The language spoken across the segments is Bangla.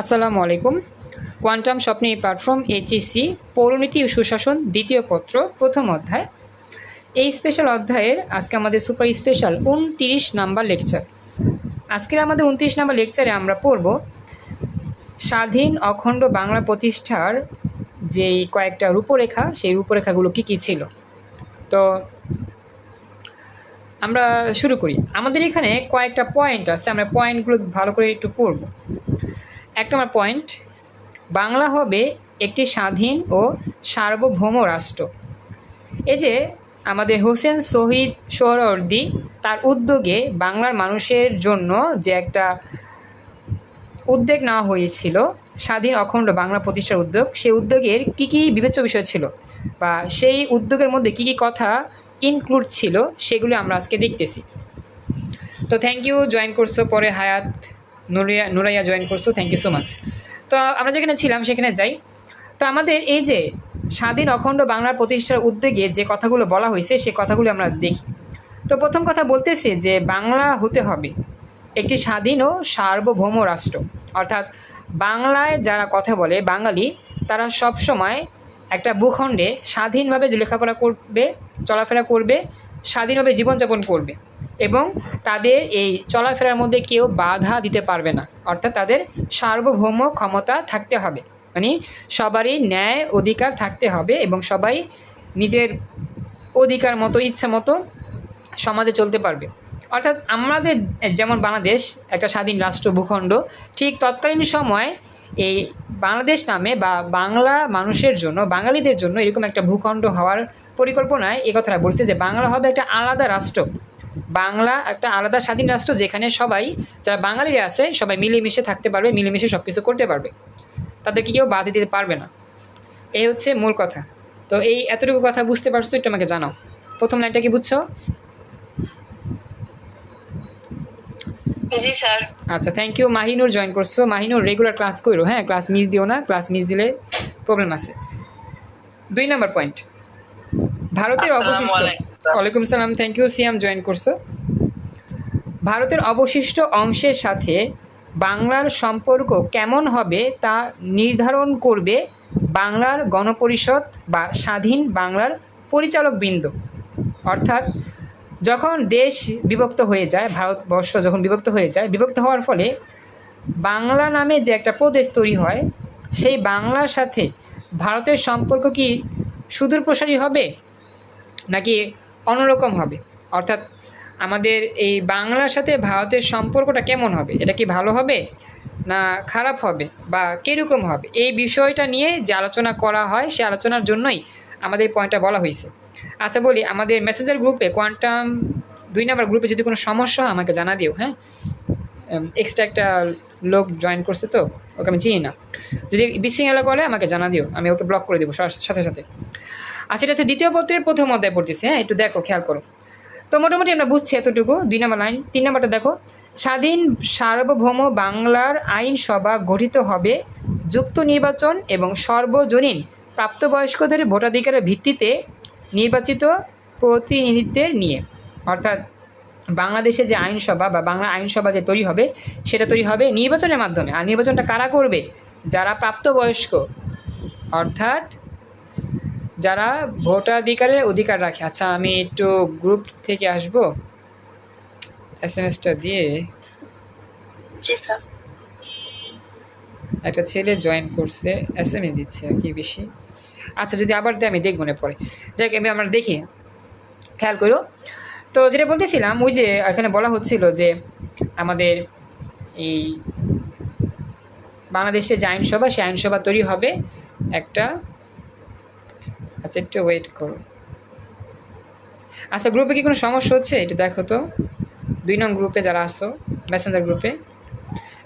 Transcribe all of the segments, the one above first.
আসসালামু আলাইকুম। কোয়ান্টাম স্বপ্নে প্ল্যাটফর্ম এইচএসসি পৌরনীতি ও সুশাসন দ্বিতীয় পত্র, প্রথম অধ্যায়। এই স্পেশাল অধ্যায়ের আজকে আমাদের সুপার স্পেশাল উনতিরিশ নাম্বার লেকচার আজকের আমাদের উনত্রিশ নাম্বার লেকচারে আমরা পড়ব স্বাধীন অখণ্ড বাংলা প্রতিষ্ঠার যে কয়েকটা রূপরেখা, সেই রূপরেখাগুলো কী কী ছিল। তো আমরা শুরু করি। আমাদের এখানে কয়েকটা পয়েন্ট আছে, আমরা পয়েন্টগুলো ভালো করে একটু পড়ব। এক নম্বর পয়েন্ট বাংলা হবে একটি স্বাধীন ও সার্বভৌম রাষ্ট্র। এই যে আমাদের হোসেন শহীদ সোহরাওয়ার্দী, তার উদ্যোগে বাংলার মানুষের জন্য যে একটা উদ্যোগ নেওয়া হয়েছিল, স্বাধীন অখণ্ড বাংলা প্রতিষ্ঠার উদ্যোগ, সেই উদ্যোগের কী কী বিবেচ্য বিষয় ছিল? বা সেই উদ্যোগের মধ্যে কী কী কথা ইনক্লুড ছিল, সেগুলো আমরা আজকে দেখতেছি। তো থ্যাংক ইউ জয়েন করছ পরে হায়াত। নুরিয়া, নুরাইয়া জয়েন করছ থ্যাংক ইউ সো মাচ তো আমরা যেখানে ছিলাম, সেখানে যাই। তো আমাদের এই যে স্বাধীন অখণ্ড বাংলার প্রতিষ্ঠার উদ্যোগে যে কথাগুলো বলা হয়েছে, সে কথাগুলো আমরা দেখি। তো প্রথম কথা বলতেছে যে বাংলা হতে হবে একটি স্বাধীন ও সার্বভৌম রাষ্ট্র। অর্থাৎ বাংলায় যারা কথা বলে, বাঙালি, তারা সব সময় একটা ভূখণ্ডে স্বাধীনভাবে লেখাপড়া করবে, চলাফেরা করবে, স্বাধীনভাবে জীবনযাপন করবে। এবং তাদের এই চলাফেরার মধ্যে কেউ বাধা দিতে পারবে না। অর্থাৎ তাদের সার্বভৌম ক্ষমতা থাকতে হবে। মানে সবারই ন্যায় অধিকার থাকতে হবে এবং সবাই নিজের অধিকার মতো, ইচ্ছা মতো সমাজে চলতে পারবে। অর্থাৎ আমাদের, যেমন বাংলাদেশ, একটা স্বাধীন রাষ্ট্র ভূখণ্ড, ঠিক তৎকালীন সময় এই বাংলাদেশ নামে বা বাংলা মানুষের জন্য, বাঙালিদের জন্য এরকম একটা ভূখণ্ড হওয়ার পরিকল্পনায় এ কথাটা বলছে যে বাংলা হবে একটা আলাদা রাষ্ট্র। বাংলা একটা আলাদা স্বাধীন রাষ্ট্র যেখানে সবাই যারা বাঙালিরা আছে সবাই মিলেমিশে থাকতে পারবে মিলেমিশে সব কিছু করতে পারবে। তাদেরকে কেউ বাধা দিতে পারবে না। এই হচ্ছে মূল কথা। তো এই এতটুকু কথা বুঝতে পারছ একটু আমাকে জানাও। প্রথম লাইনটা কি বুঝছ? জি স্যার। আচ্ছা থ্যাংক ইউ মাহিনুর জয়েন করছ। মাহিনুর রেগুলার ক্লাস করো। হ্যাঁ ক্লাস মিস দিও না ক্লাস মিস দিলে প্রবলেম আছে। দুই নাম্বার পয়েন্ট ভারতের অবশিষ্ট। ওয়ালাইকুম সালাম থ্যাংক ইউ সিয়াম জয়েন করছ। ভারতের অবশিষ্ট অংশের সাথে বাংলার সম্পর্ক কেমন হবে তা নির্ধারণ করবে বাংলার গণপরিষদ বা স্বাধীন বাংলার পরিচালক পরিচালকবৃন্দ। অর্থাৎ যখন দেশ বিভক্ত হয়ে যায়, ভারতবর্ষ যখন বিভক্ত হয়ে যায়, বিভক্ত হওয়ার ফলে বাংলা নামে যে একটা প্রদেশ তৈরি হয়, সেই বাংলার সাথে ভারতের সম্পর্ক কি সুদূর প্রসারী হবে? নাকি অন্যরকম হবে। অর্থাৎ আমাদের এই বাংলার সাথে ভারতের সম্পর্কটা কেমন হবে? এটা কি ভালো হবে না খারাপ হবে বা কীরকম হবে? এই বিষয়টা নিয়ে যে আলোচনা করা হয়, সে আলোচনার জন্যই আমাদের এই পয়েন্টটা বলা হয়েছে। আচ্ছা বলি, আমাদের মেসেঞ্জার গ্রুপে কোয়ান্টাম দুই নাম্বার গ্রুপে যদি কোনো সমস্যা হয়, আমাকে জানা দিও হ্যাঁ? এক্সট্রা একটা লোক জয়েন করছে তো, ওকে আমি চিনি না। যদি বিশৃঙ্খলা করে, আমাকে জানা দিও, আমি ওকে ব্লক করে দেবো, সাথে সাথে। আচ্ছা এটা হচ্ছে দ্বিতীয় পত্রের প্রথম অধ্যায় পড়তেছি হ্যাঁ? একটু দেখো, খেয়াল করো। তো মোটামুটি আমরা বুঝছি এতটুকু, দুই নম্বর লাইন, তিন নম্বরটা দেখো। স্বাধীন সার্বভৌম বাংলার আইনসভা গঠিত হবে যুক্ত নির্বাচন এবং সর্বজনীন প্রাপ্তবয়স্কদের ভোটাধিকারের ভিত্তিতে নির্বাচিত প্রতিনিধিত্বের নিয়ে। অর্থাৎ বাংলাদেশে যে আইনসভা বা বাংলা আইনসভা যে তৈরি হবে, সেটা তৈরি হবে নির্বাচনের মাধ্যমে। আর নির্বাচনটা কারা করবে? যারা প্রাপ্তবয়স্ক। অর্থাৎ যারা ভোটাধিকারের অধিকার রাখে। আচ্ছা আমি একটু গ্রুপ থেকে আসব। এস এম এসটা দিয়ে। একটা ছেলে জয়েন করছে এস এম এ দিচ্ছে আর কি বেশি। আচ্ছা যদি আবার দেয় আমি দেখব না পরে। যাই আমি আমরা দেখি। খেয়াল করো। তো যেটা বলতেছিলাম ওই যে এখানে বলা হচ্ছিল যে আমাদের এই বাংলাদেশে যে আইনসভা সেই আইনসভা তৈরি হবে একটা আচ্ছা একটু ওয়েট করো। আচ্ছা গ্রুপে কি কোনো সমস্যা হচ্ছে? একটু দেখো তো। দুই নং গ্রুপে যারা আসো মেসেঞ্জার গ্রুপে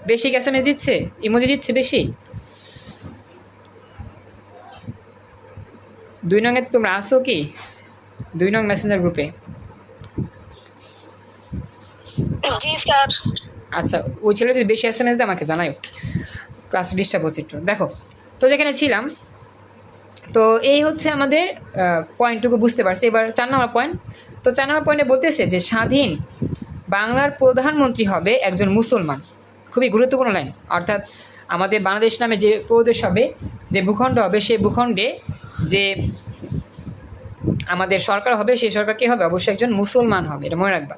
বেশি গ্যাস এমএস দিচ্ছে? ইমোজি দিচ্ছে বেশি? দুই নং এ তোমরা আসো কি? দুই নং মেসেঞ্জার গ্রুপে আচ্ছা ওই ছেলে যদি বেশি এস এম এস দেয় আমাকে জানাও ক্লাস ডিস্টার্ব হচ্ছে একটু। দেখো তো যেখানে ছিলাম তো এই হচ্ছে আমাদের পয়েন্টটুকু বুঝতে পারছি। এবার চার নম্বর পয়েন্ট তো চার নম্বর পয়েন্টে বলতেছে যে, স্বাধীন বাংলার প্রধানমন্ত্রী হবে একজন মুসলমান। খুবই গুরুত্বপূর্ণ লাইন অর্থাৎ আমাদের বাংলাদেশ নামে যে প্রদেশ হবে, যে ভূখণ্ড হবে, সেই ভূখণ্ডে যে আমাদের সরকার হবে, সেই সরকার কী হবে? অবশ্যই একজন মুসলমান হবে, এটা মনে রাখবা।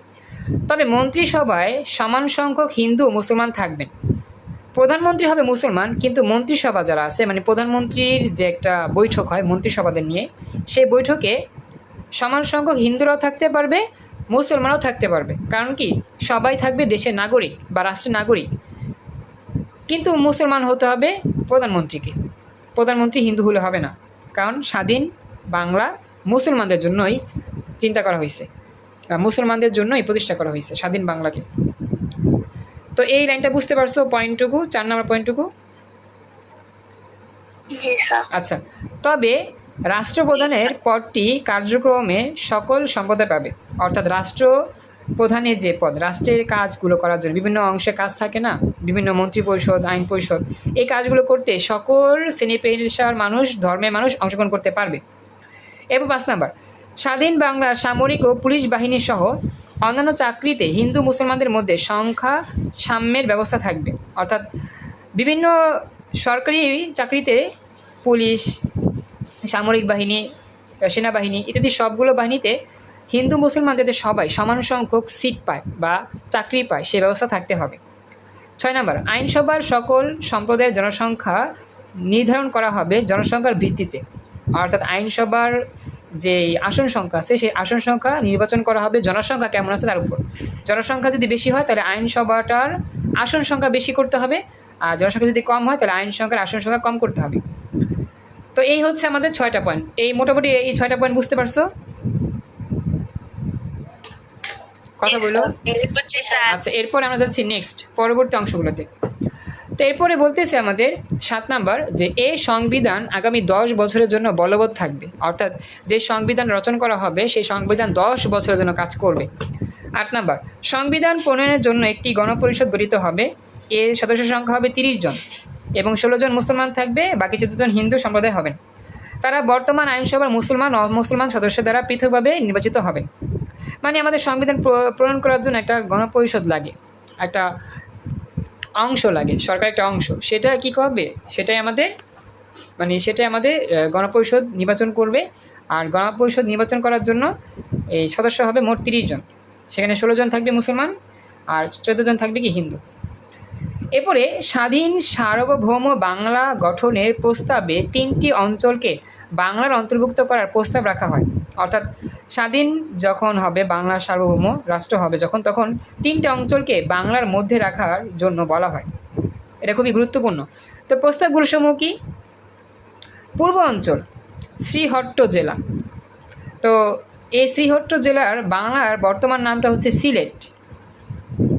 তবে মন্ত্রিসভায় সমান সংখ্যক হিন্দু মুসলমান থাকবেন। প্রধানমন্ত্রী হবে মুসলমান, কিন্তু মন্ত্রিসভা যারা আছে মানে প্রধানমন্ত্রীর যে একটা বৈঠক হয় মন্ত্রিসভাদের নিয়ে, সেই বৈঠকে সমান সংখ্যক হিন্দুরাও থাকতে পারবে, মুসলমানও থাকতে পারবে। কারণ কি? সবাই থাকবে দেশের নাগরিক বা রাষ্ট্রের নাগরিক। কিন্তু মুসলমান হতে হবে প্রধানমন্ত্রীকে। প্রধানমন্ত্রী হিন্দু হলে হবে না। কারণ স্বাধীন বাংলা মুসলমানদের জন্যই চিন্তা করা হয়েছে। মুসলমানদের জন্যই প্রতিষ্ঠা করা হয়েছে স্বাধীন বাংলাকে। তো এই লাইনটা বুঝতে পারছ পয়েন্টটুকু? চার নম্বর পয়েন্টটুকু? আচ্ছা তবে রাষ্ট্রপ্রধানের পদটি কার্যক্রমে সকল সম্প্রদায় পাবে। অর্থাৎ রাষ্ট্র প্রধানের যে পদ রাষ্ট্রের কাজগুলো করার জন্য বিভিন্ন অংশে কাজ থাকে না? বিভিন্ন মন্ত্রী পরিষদ আইন পরিষদ এই কাজগুলো করতে সকল শ্রেণি পেশার মানুষ ধর্মের মানুষ অংশগ্রহণ করতে পারবে। এবং পাঁচ নাম্বার স্বাধীন বাংলার সামরিক ও পুলিশ বাহিনী সহ অন্যান্য চাকরিতে হিন্দু মুসলমানদের মধ্যে সংখ্যা সাম্যের ব্যবস্থা থাকবে। অর্থাৎ বিভিন্ন সরকারি চাকরিতে পুলিশ, সামরিক বাহিনী, সেনাবাহিনী ইত্যাদি সবগুলো বাহিনীতে হিন্দু মুসলমান যাতে সবাই সমান সংখ্যক সিট পায় বা চাকরি পায়, সে ব্যবস্থা থাকতে হবে। ছয় নম্বর, আইনসভার সকল সম্প্রদায়ের জনসংখ্যা নির্ধারণ করা হবে জনসংখ্যার ভিত্তিতে। অর্থাৎ আইনসভার যে আসন সংখ্যা আছে সেই আসন সংখ্যা নির্বাচন করা হবে জনসংখ্যা কেমন আছে তার উপর। জনসংখ্যা যদি বেশি হয় তাহলে আইনসভাটার আসন সংখ্যা বেশি করতে হবে আর জনসংখ্যা যদি কম হয় তাহলে আইন সংখ্যার আসন সংখ্যা কম করতে হবে। তো এই হচ্ছে আমাদের ছয়টা পয়েন্ট এই মোটামুটি এই ছয়টা পয়েন্ট বুঝতে পারছ? কথা বলল আচ্ছা এরপরে আমরা যাচ্ছি নেক্সট পরবর্তী অংশগুলোতে। তো এরপরে বলতেছে আমাদের সাত নাম্বার যে এই সংবিধান আগামী দশ বছরের জন্য বলবৎ থাকবে। অর্থাৎ যে সংবিধান রচনা করা হবে, সেই সংবিধান দশ বছরের জন্য কাজ করবে। আট নাম্বার, সংবিধান প্রণয়নের জন্য একটি গণপরিষদ গঠিত হবে। এর সদস্য সংখ্যা হবে তিরিশ জন এবং ষোলো জন মুসলমান থাকবে, বাকি চোদ্দ হিন্দু সম্প্রদায় হবেন। তারা বর্তমান আইনসভার মুসলমান মুসলমান সদস্য দ্বারা পৃথকভাবে নির্বাচিত হবেন। মানে আমাদের সংবিধান প্র- প্রণয়ন করার জন্য একটা গণপরিষদ লাগে, একটা অংশ লাগে সরকার একটা অংশ। সেটা কি করবে? সেটাই আমাদের মানে সেটাই আমাদের গণপরিষদ নির্বাচন করবে। আর গণপরিষদ নির্বাচন করার জন্য এই সদস্য হবে মোট তিরিশ জন। সেখানে ষোলো জন থাকবে মুসলমান আর চোদ্দ জন থাকবে কি হিন্দু। এরপরে স্বাধীন সার্বভৌম বাংলা গঠনের প্রস্তাবে তিনটি অঞ্চলকে বাংলার অন্তর্ভুক্ত করার প্রস্তাব রাখা হয়। অর্থাৎ স্বাধীন যখন হবে বাংলার সার্বভৌম রাষ্ট্র হবে যখন, তখন তিনটে অঞ্চলকে বাংলার মধ্যে রাখার জন্য বলা হয়। এটা খুবই গুরুত্বপূর্ণ। তো প্রস্তাবগুলো সমূহ কি? পূর্ব অঞ্চল, শ্রীহট্ট জেলা। তো এই শ্রীহট্ট জেলার বাংলার বর্তমান নামটা হচ্ছে সিলেট।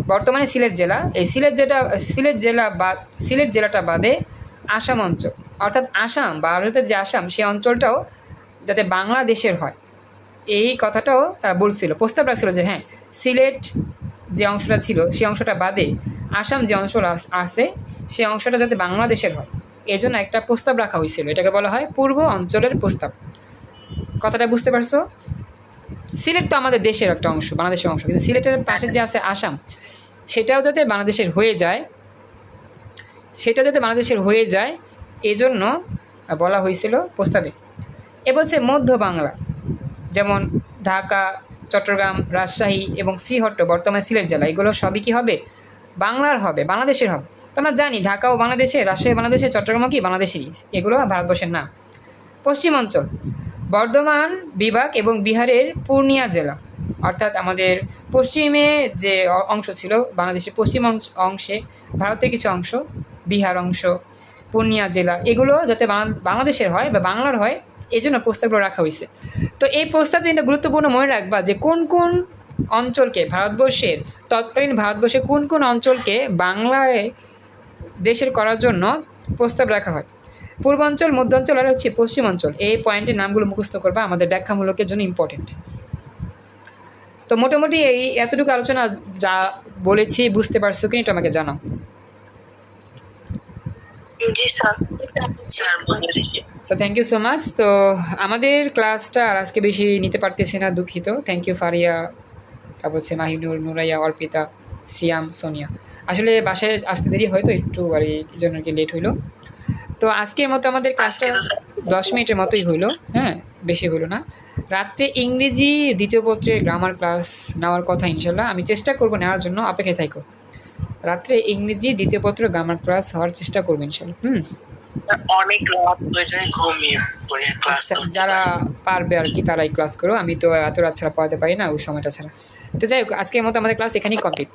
বর্তমানে সিলেট জেলা। এই সিলেট যেটা সিলেট জেলা বা, সিলেট জেলাটা বাদে আসাম অঞ্চল। অর্থাৎ আসাম বা ভারতের যে আসাম সেই অঞ্চলটাও যাতে বাংলাদেশের হয়। এই কথাটাও তারা বলছিল, প্রস্তাব রাখছিল যে হ্যাঁ সিলেট যে অংশটা ছিল সেই অংশটা বাদে আসাম যে অংশ আছে সেই অংশটা যাতে বাংলাদেশের হয়। এই জন্য একটা প্রস্তাব রাখা হয়েছিল, এটাকে বলা হয় পূর্ব অঞ্চলের প্রস্তাব। কথাটা বুঝতে পারছ? সিলেট তো আমাদের দেশের একটা অংশ, বাংলাদেশের অংশ, কিন্তু সিলেটের পাশে যে আছে আসাম, সেটাও যাতে বাংলাদেশের হয়ে যায় সেটা যাতে বাংলাদেশের হয়ে যায় এজন্য বলা হয়েছিল প্রস্তাবে। এ বলছে মধ্য বাংলা, যেমন ঢাকা, চট্টগ্রাম, রাজশাহী এবং শ্রীহট্ট, বর্তমানে সিলেট জেলা, এগুলো সবই কি হবে? বাংলার হবে, বাংলাদেশের হবে। তো আমরা জানি ঢাকাও বাংলাদেশে, রাজশাহী বাংলাদেশে, চট্টগ্রামও কি বাংলাদেশেরই, এগুলো ভারতবর্ষের না। পশ্চিম অঞ্চল বর্ধমান বিভাগ এবং বিহারের পূর্ণিয়া জেলা, অর্থাৎ আমাদের পশ্চিমে যে অংশ ছিল, বাংলাদেশের পশ্চিম অংশে, ভারতের কিছু অংশ, বিহার অংশ পূর্ণিয়া জেলা। এগুলো যাতে বাংলাদেশের হয় বা বাংলার হয় এই জন্য প্রস্তাবগুলো রাখা হয়েছে তো এই প্রস্তাব কিন্তু গুরুত্বপূর্ণ মনে রাখবা যে কোন কোন অঞ্চলকে ভারতবর্ষের, তৎকালীন ভারতবর্ষে কোন কোন অঞ্চলকে বাংলায় দেশের করার জন্য প্রস্তাব রাখা হয়। পূর্বাঞ্চল, মধ্যাঞ্চল আর হচ্ছে পশ্চিমাঞ্চল, এই পয়েন্টের নামগুলো মুখস্থ করবা, আমাদের ব্যাখ্যামূলকের জন্য ইম্পর্টেন্ট তো মোটামুটি এই এতটুকু আলোচনা যা বলেছি, বুঝতে পারছ কিনা এটা আমাকে জানাও। জি sir. Sir so thank you so much তো আমাদের ক্লাসটা আর আজকে বেশি নিতে পারতেছি না দুঃখিত। থ্যাংক ইউ ফারিয়া তারপর হচ্ছে মাহিনুর নুরাইয়া অর্পিতা সিয়াম সোনিয়া। আসলে বাসায় আসতে দেরি হয়তো একটু আর এই জন্য কি লেট হইল। তো আজকের মতো আমাদের ক্লাসটা দশ মিনিটের মতোই হইল। হ্যাঁ বেশি হলো না। রাত্রে ইংরেজি দ্বিতীয় পত্রের গ্রামার ক্লাস নেওয়ার কথা ইনশাল্লাহ। আমি চেষ্টা করব নেওয়ার জন্য। অপেক্ষায় থাকো রাত্রে ইংরেজি দ্বিতীয় পত্র গ্রামার ক্লাস হওয়ার চেষ্টা করবেন ইনশাল্লাহ হুম। অনেক রাত হয়ে যায় ঘুমিয়ে ক্লাস আচ্ছা যারা পারবে আর কি তারাই ক্লাস করো। আমি তো এত রাত ছাড়া পড়াতে পারি না ওই সময়টা ছাড়া। তো যাই হোক আজকের মতো আমাদের ক্লাস এখানেই কমপ্লিট